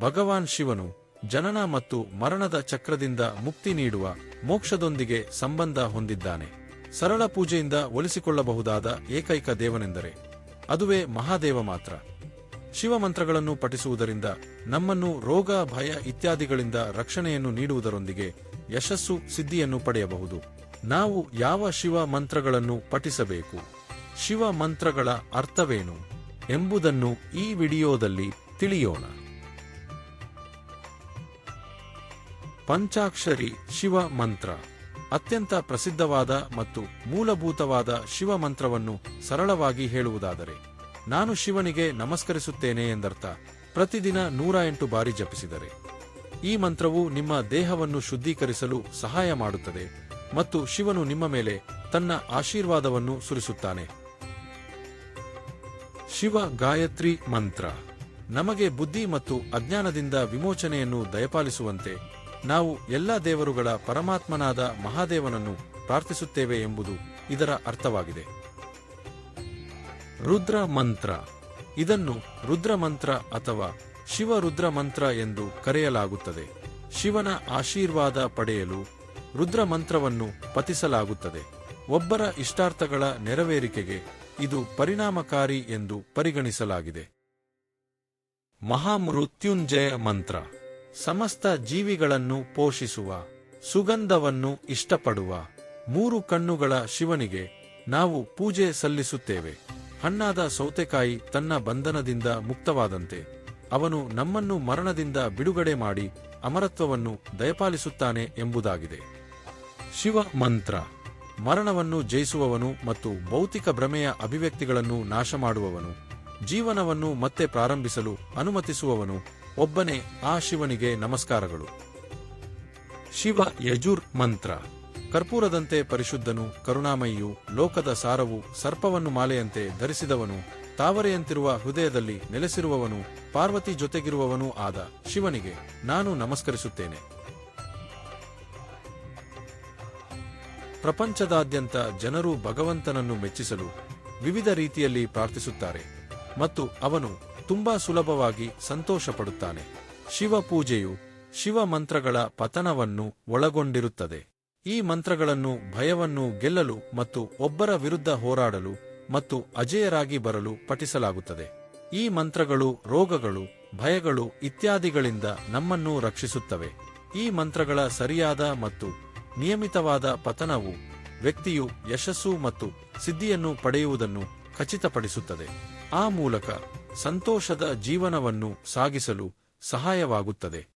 ಭಗವಾನ್ ಶಿವನು ಜನನ ಮತ್ತು ಮರಣದ ಚಕ್ರದಿಂದ ಮುಕ್ತಿ ನೀಡುವ ಮೋಕ್ಷದೊಂದಿಗೆ ಸಂಬಂಧ ಹೊಂದಿದ್ದಾನೆ. ಸರಳ ಪೂಜೆಯಿಂದ ಒಲಿಸಿಕೊಳ್ಳಬಹುದಾದ ಏಕೈಕ ದೇವನೆಂದರೆ ಅದುವೇ ಮಹಾದೇವ ಮಾತ್ರ. ಶಿವಮಂತ್ರಗಳನ್ನು ಪಠಿಸುವುದರಿಂದ ನಮ್ಮನ್ನು ರೋಗ, ಭಯ ಇತ್ಯಾದಿಗಳಿಂದ ರಕ್ಷಣೆಯನ್ನು ನೀಡುವುದರೊಂದಿಗೆ ಯಶಸ್ಸು ಸಿದ್ಧಿಯನ್ನು ಪಡೆಯಬಹುದು. ನಾವು ಯಾವ ಶಿವ ಮಂತ್ರಗಳನ್ನು ಪಠಿಸಬೇಕು? ಶಿವ ಮಂತ್ರಗಳ ಅರ್ಥವೇನು ಎಂಬುದನ್ನು ಈ ವಿಡಿಯೋದಲ್ಲಿ ತಿಳಿಯೋಣ. ಪಂಚಾಕ್ಷರಿ ಶಿವ ಮಂತ್ರ. ಅತ್ಯಂತ ಪ್ರಸಿದ್ಧವಾದ ಮತ್ತು ಮೂಲಭೂತವಾದ ಶಿವ ಮಂತ್ರವನ್ನು ಸರಳವಾಗಿ ಹೇಳುವುದಾದರೆ, ನಾನು ಶಿವನಿಗೆ ನಮಸ್ಕರಿಸುತ್ತೇನೆ ಎಂದರ್ಥ. ಪ್ರತಿದಿನ ನೂರ ಎಂಟು ಬಾರಿ ಜಪಿಸಿದರೆ. ಈ ಮಂತ್ರವು ನಿಮ್ಮ ದೇಹವನ್ನು ಶುದ್ಧೀಕರಿಸಲು ಸಹಾಯ ಮಾಡುತ್ತದೆ ಮತ್ತು ಶಿವನು ನಿಮ್ಮ ಮೇಲೆ ತನ್ನ ಆಶೀರ್ವಾದವನ್ನು ಸುರಿಸುತ್ತಾನೆ. ಶಿವ ಗಾಯತ್ರಿ ಮಂತ್ರ. ನಮಗೆ ಬುದ್ಧಿ ಮತ್ತು ಅಜ್ಞಾನದಿಂದ ವಿಮೋಚನೆಯನ್ನು ದಯಪಾಲಿಸುವಂತೆ ನಾವು ಎಲ್ಲ ದೇವರುಗಳ ಪರಮಾತ್ಮನಾದ ಮಹಾದೇವನನ್ನು ಪ್ರಾರ್ಥಿಸುತ್ತೇವೆ ಎಂಬುದು ಇದರ ಅರ್ಥವಾಗಿದೆ. ರುದ್ರ ಮಂತ್ರ. ಇದನ್ನು ರುದ್ರ ಮಂತ್ರ ಅಥವಾ ಶಿವರುದ್ರ ಮಂತ್ರ ಎಂದು ಕರೆಯಲಾಗುತ್ತದೆ. ಶಿವನ ಆಶೀರ್ವಾದ ಪಡೆಯಲು ರುದ್ರ ಮಂತ್ರವನ್ನು ಪತಿಸಲಾಗುತ್ತದೆ. ಒಬ್ಬರ ಇಷ್ಟಾರ್ಥಗಳ ನೆರವೇರಿಕೆಗೆ ಇದು ಪರಿಣಾಮಕಾರಿ ಎಂದು ಪರಿಗಣಿಸಲಾಗಿದೆ. ಮಹಾಮೃತ್ಯುಂಜಯ ಮಂತ್ರ. ಸಮಸ್ತ ಜೀವಿಗಳನ್ನು ಪೋಷಿಸುವ, ಸುಗಂಧವನ್ನು ಇಷ್ಟಪಡುವ ಮೂರು ಕಣ್ಣುಗಳ ಶಿವನಿಗೆ ನಾವು ಪೂಜೆ ಸಲ್ಲಿಸುತ್ತೇವೆ. ಹಣ್ಣಾದ ಸೌತೆಕಾಯಿ ತನ್ನ ಬಂಧನದಿಂದ ಮುಕ್ತವಾದಂತೆ, ಅವನು ನಮ್ಮನ್ನು ಮರಣದಿಂದ ಬಿಡುಗಡೆ ಮಾಡಿ ಅಮರತ್ವವನ್ನು ದಯಪಾಲಿಸುತ್ತಾನೆ ಎಂಬುದಾಗಿದೆ. ಶಿವ ಮಂತ್ರ. ಮರಣವನ್ನು ಜಯಿಸುವವನು ಮತ್ತು ಭೌತಿಕ ಭ್ರಮೆಯ ಅಭಿವ್ಯಕ್ತಿಗಳನ್ನು ನಾಶ ಮಾಡುವವನು ಜೀವನವನ್ನು ಮತ್ತೆ ಪ್ರಾರಂಭಿಸಲು ಅನುಮತಿಸುವವನು ಒಬ್ಬನೇ ಆ ಶಿವನಿಗೆ ನಮಸ್ಕಾರಗಳು. ಶಿವ ಯಜುರ್ ಮಂತ್ರ. ಕರ್ಪೂರದಂತೆ ಪರಿಶುದ್ಧನು, ಕರುಣಾಮಯಿಯು, ಲೋಕದ ಸಾರವು, ಸರ್ಪವನ್ನು ಮಾಲೆಯಂತೆ ಧರಿಸಿದವನು, ತಾವರೆಯಂತಿರುವ ಹೃದಯದಲ್ಲಿ ನೆಲೆಸಿರುವವನು, ಪಾರ್ವತಿ ಜೊತೆಗಿರುವವನೂ ಆದ ಶಿವನಿಗೆ ನಾನು ನಮಸ್ಕರಿಸುತ್ತೇನೆ. ಪ್ರಪಂಚದಾದ್ಯಂತ ಜನರು ಭಗವಂತನನ್ನು ಮೆಚ್ಚಿಸಲು ವಿವಿಧ ರೀತಿಯಲ್ಲಿ ಪ್ರಾರ್ಥಿಸುತ್ತಾರೆ ಮತ್ತು ಅವನು ತುಂಬಾ ಸುಲಭವಾಗಿ ಸಂತೋಷಪಡುತ್ತಾನೆ. ಶಿವ ಪೂಜೆಯು ಶಿವ ಮಂತ್ರಗಳ ಪತನವನ್ನು ಒಳಗೊಂಡಿರುತ್ತದೆ. ಈ ಮಂತ್ರಗಳನ್ನು ಭಯವನ್ನು ಗೆಲ್ಲಲು ಮತ್ತು ಒಬ್ಬರ ವಿರುದ್ಧ ಹೋರಾಡಲು ಮತ್ತು ಅಜೇಯರಾಗಿ ಬರಲು ಪಠಿಸಲಾಗುತ್ತದೆ. ಈ ಮಂತ್ರಗಳು ರೋಗಗಳು, ಭಯಗಳು ಇತ್ಯಾದಿಗಳಿಂದ ನಮ್ಮನ್ನು ರಕ್ಷಿಸುತ್ತವೆ. ಈ ಮಂತ್ರಗಳ ಸರಿಯಾದ ಮತ್ತು ನಿಯಮಿತವಾದ ಪತನವು ವ್ಯಕ್ತಿಯು ಯಶಸ್ಸು ಮತ್ತು ಸಿದ್ಧಿಯನ್ನು ಪಡೆಯುವುದನ್ನು ಖಚಿತಪಡಿಸುತ್ತದೆ. ಆ ಮೂಲಕ ಸಂತೋಷದ ಜೀವನವನ್ನು ಸಾಗಿಸಲು ಸಹಾಯವಾಗುತ್ತದೆ.